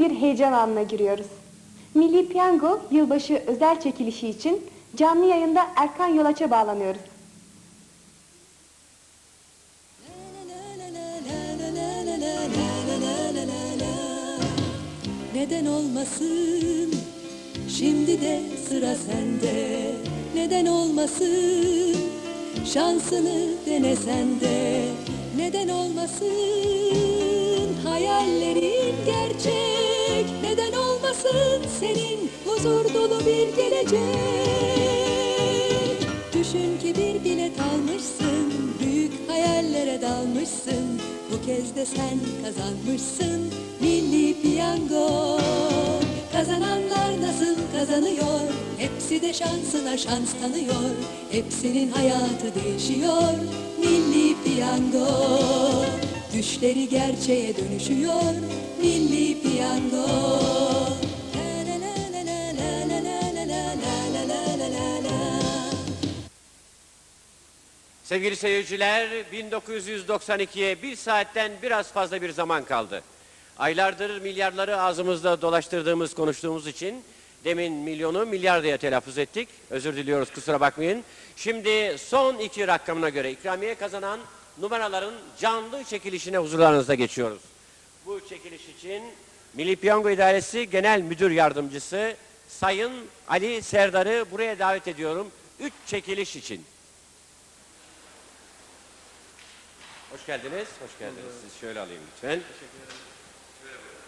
bir heyecan anına giriyoruz. Milli Piyango yılbaşı özel çekilişi için canlı yayında Erkan Yolaç'a bağlanıyoruz. Neden olmasın? Şimdi de sıra sende. Neden olmasın? Şansını denesen de. Neden olmasın? Hayallerin gerçek olmasın Senin huzur dolu bir gelecek. Düşün ki bir bilet almışsın Büyük hayallere dalmışsın. Bu kez de sen kazanmışsın Milli piyango. Kazananlar nasıl kazanıyor? Hepsi de şansına şans tanıyor. Hepsinin hayatı değişiyor Milli piyango. Düşleri gerçeğe dönüşüyor Milli piyango Sevgili seyirciler, 1992'ye bir saatten biraz fazla bir zaman kaldı. Aylardır milyarları ağzımızda dolaştırdığımız, konuştuğumuz için demin milyonu milyar diye telaffuz ettik. Özür diliyoruz, kusura bakmayın. Şimdi son iki rakamına göre ikramiye kazanan numaraların canlı çekilişine huzurlarınızda geçiyoruz. Bu çekiliş için Milli Piyango İdaresi Genel Müdür Yardımcısı Sayın Ali Serdar'ı buraya davet ediyorum. Üç çekiliş için. Hoş geldiniz. Hoş geldiniz. Siz şöyle alayım lütfen. Teşekkür ederim. Şöyle buyurun.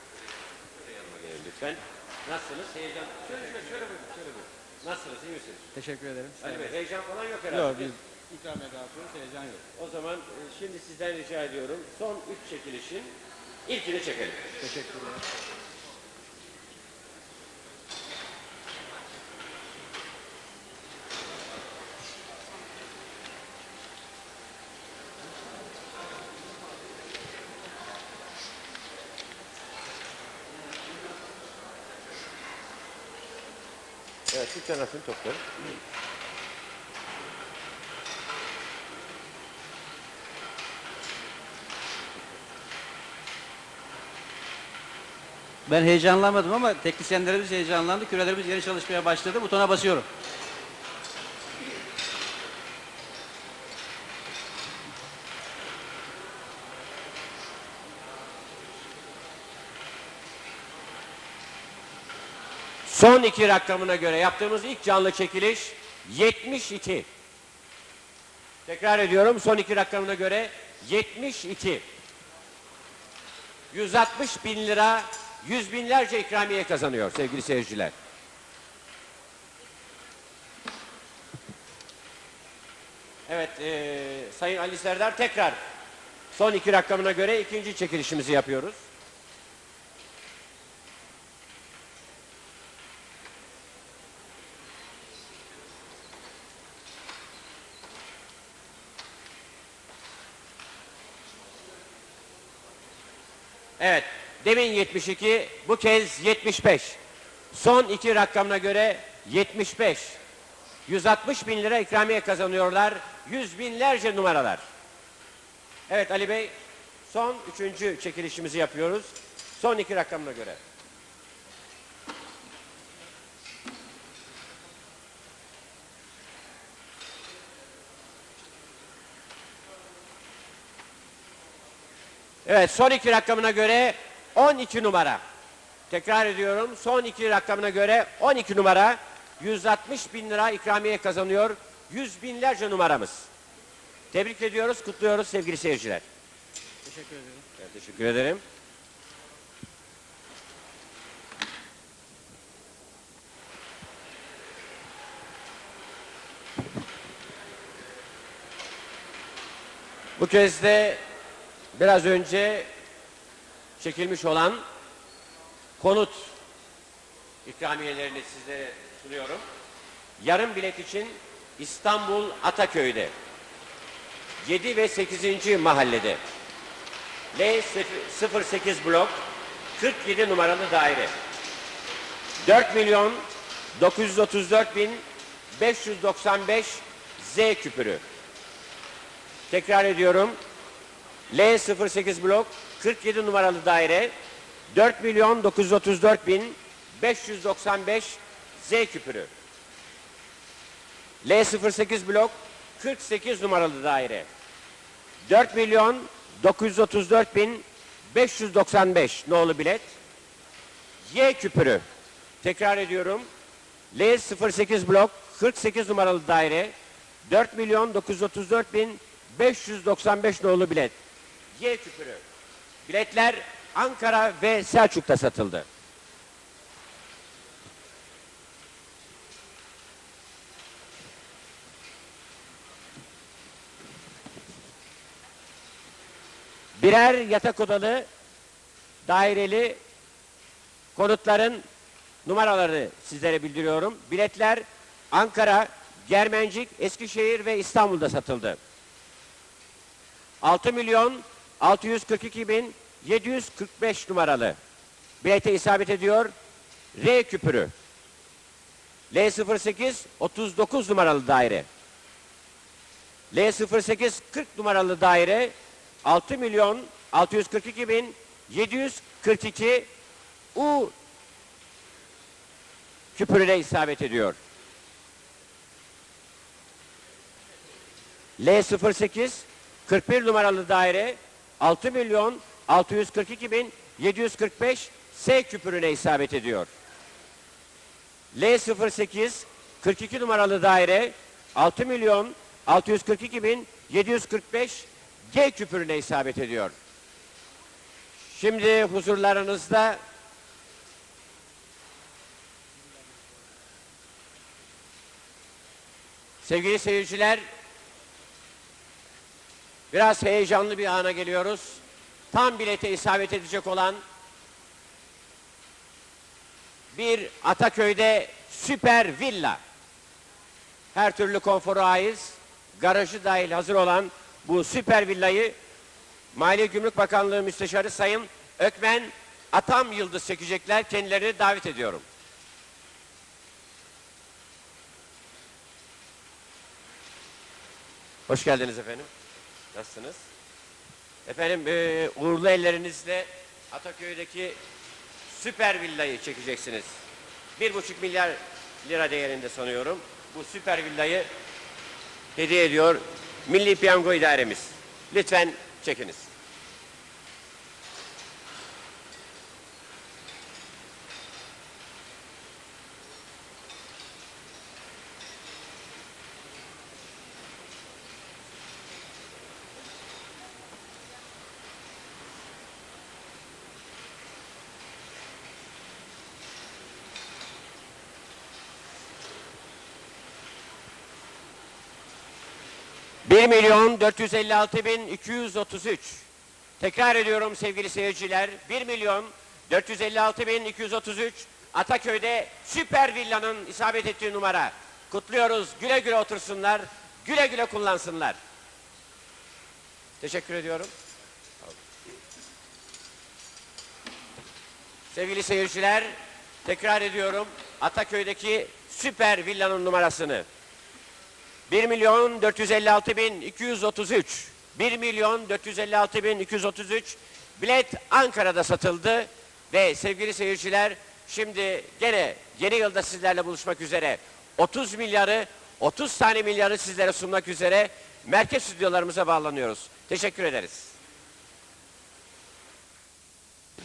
Şöyle yanıma gelin lütfen. Nasılsınız? Heyecan. Şöyle şöyle şöyle buyurun. Şöyle buyurun. Nasılsınız? İyi misiniz? Teşekkür ederim. Ali Bey heyecan falan yok herhalde. Yok biz ikramiye dağıtıyoruz, heyecan yok. O zaman e, şimdi sizden rica ediyorum. Son üç çekilişin ilkini çekelim. Teşekkürler. Evet, şu çanasını toplayalım. Ben heyecanlanmadım ama teknisyenlerimiz heyecanlandı. Kürelerimiz yeni çalışmaya başladı. Butona basıyorum. Son iki rakamına göre yaptığımız ilk canlı çekiliş 72. Tekrar ediyorum son iki rakamına göre 72. 160 bin lira, yüz binlerce ikramiye kazanıyor sevgili seyirciler. Evet, eee, Sayın Ali Serdar tekrar son iki rakamına göre ikinci çekilişimizi yapıyoruz. Evet. Demin 72, bu kez 75. Son iki rakamına göre 75. 160 bin lira ikramiye kazanıyorlar. Yüz binlerce numaralar. Evet Ali Bey, son üçüncü çekilişimizi yapıyoruz. Son iki rakamına göre. Evet son iki rakamına göre 12 numara. Tekrar ediyorum son iki rakamına göre 12 numara 160 bin lira ikramiye kazanıyor. Yüz binlerce numaramız. Tebrik ediyoruz, kutluyoruz sevgili seyirciler. Teşekkür ederim. Evet, teşekkür ederim. Bu kez de biraz önce çekilmiş olan konut ikramiyelerini sizlere sunuyorum. Yarım bilet için İstanbul Ataköy'de 7 ve 8. mahallede L08 blok 47 numaralı daire. 4 milyon 934 bin 595 Z küpürü. Tekrar ediyorum. L08 blok 47 numaralı daire 4 milyon 934 bin 595 Z küpürü. L08 blok 48 numaralı daire. 4 milyon 934 bin 595 nolu bilet. Y küpürü. Tekrar ediyorum. L08 blok 48 numaralı daire. 4 milyon 934 bin 595 nolu bilet. Y küpürü. Biletler Ankara ve Selçuk'ta satıldı. Birer yatak odalı daireli konutların numaraları sizlere bildiriyorum. Biletler Ankara, Germencik, Eskişehir ve İstanbul'da satıldı. 6 milyon 642 bin 745 numaralı bilete isabet ediyor. R küpürü. L08 39 numaralı daire. L08 40 numaralı daire 6 milyon 642 bin 742 U küpürüne isabet ediyor. L08 41 numaralı daire 6 milyon 642 bin 745 S küpürüne isabet ediyor. L08 42 numaralı daire 6 milyon 642 bin 745 G küpürüne isabet ediyor. Şimdi huzurlarınızda sevgili seyirciler biraz heyecanlı bir ana geliyoruz. Tam bilete isabet edecek olan bir Ataköy'de süper villa. Her türlü konforu ait, garajı dahil hazır olan bu süper villayı Maliye Gümrük Bakanlığı Müsteşarı Sayın Ökmen Atam Yıldız çekecekler. Kendilerini davet ediyorum. Hoş geldiniz efendim. Nasılsınız? Efendim eee, uğurlu ellerinizle Ataköy'deki süper villayı çekeceksiniz. Bir buçuk milyar lira değerinde sanıyorum. Bu süper villayı hediye ediyor Milli Piyango İdaremiz. Lütfen çekiniz. Bir milyon 456 bin 233. Tekrar ediyorum sevgili seyirciler. 1 milyon 456 bin 233 Ataköy'de süper villanın isabet ettiği numara. Kutluyoruz. Güle güle otursunlar. Güle güle kullansınlar. Teşekkür ediyorum. Sevgili seyirciler, tekrar ediyorum. Ataköy'deki süper villanın numarasını. 1 milyon 456 bin 233. 1 milyon 456 bin 233 bilet Ankara'da satıldı ve sevgili seyirciler şimdi gene yeni yılda sizlerle buluşmak üzere 30 milyarı 30 tane milyarı sizlere sunmak üzere merkez stüdyolarımıza bağlanıyoruz. Teşekkür ederiz.